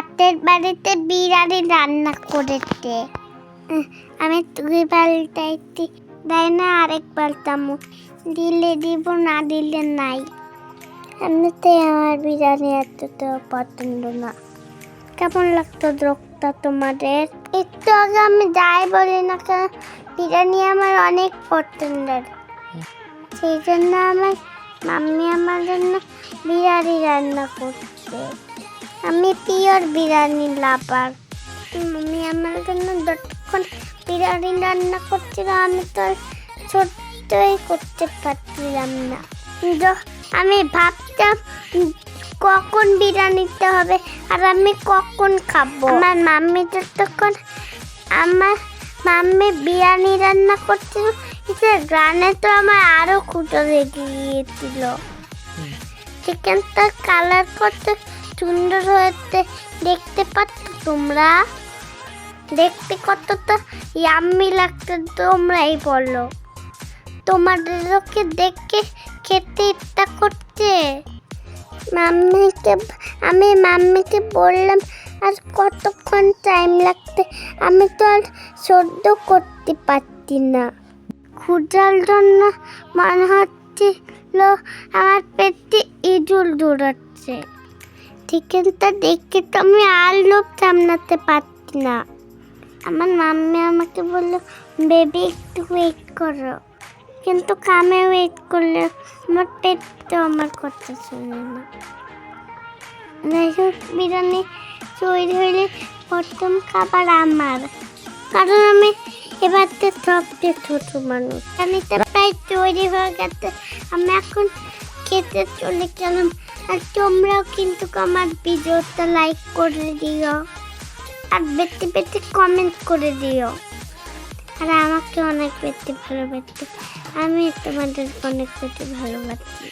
পাতের বাড়িতে বিরিয়ানি রান্না করেছে। আমি দুই পাল্টাইতে দেয় না, আরেক পাল্টামো দিলে দিব, না দিলে নাই। এমনিতে আমার বিরিয়ানি এতটা পছন্দ না। কেমন লাগতো দ্রোকটা তোমাদের? একটু আগে আমি যাই বলি না কেন বিরিয়ানি আমার অনেক পছন্দের। সেই জন্য আমার মাম্মি আমার জন্য বিরিয়ানি রান্না করছে। আমি পিওর বিরিয়ানি লাভার। মাম্মি আমার জন্য যতক্ষণ বিরিয়ানি রান্না করছিল আমি তো ছোট্টই করতে পারছিলাম না। আমি ভাবতাম কখন বিরিয়ানিতে হবে আর আমি কখন খাব। আমার মাম্মি যতক্ষণ আমার মাম্মি বিরিয়ানি রান্না করছিল এটা গ্রানে তো আমার আরও খুঁটো লেগে গিয়েছিল চিকেনটা কালার কত সুন্দর হয়েছে। দেখতে পাচ্ছ তোমরা? দেখতে কতটা ইয়াম্মি লাগছে তোমরাই বলো। তোমাদেরকে দেখে খেতে ইচ্ছা করছে। মাম্মিকে, আমি মাম্মিকে বললাম আর কতক্ষণ টাইম লাগতে আমি তো আর সহ্য করতে পারছি না। ক্ষুধার জন্য মনে হচ্ছিল আমার পেটে ইঁদুর দৌড়াচ্ছে। চিকেনটা দেখে তো আমি আর লোভ সামলাতে পারছি না। আমার মাম্মি আমাকে বলল, বেবি, একটু ওয়েট করো। কিন্তু কামে ওয়েট করলে আমার পেট তো আমার কথা শুনে না। বিরিয়ানি তৈরি হইলে প্রথম খাবার আমার। কারণ আমি এবার তো সবচেয়ে ছোট মানুষ বিরিয়ানিটা প্রায় তৈরি হয়ে গেছে। আমি এখন খেতে চলে গেলাম। আর তোমরাও কিন্তু আমার ভিডিওটা লাইক করে দিও। আর বেতে বেশি কমেন্ট করে দিও। আর আমাকে অনেক বেশি ভালোবাসতে আমি তোমাদের অনেক বেশি ভালোবাসি।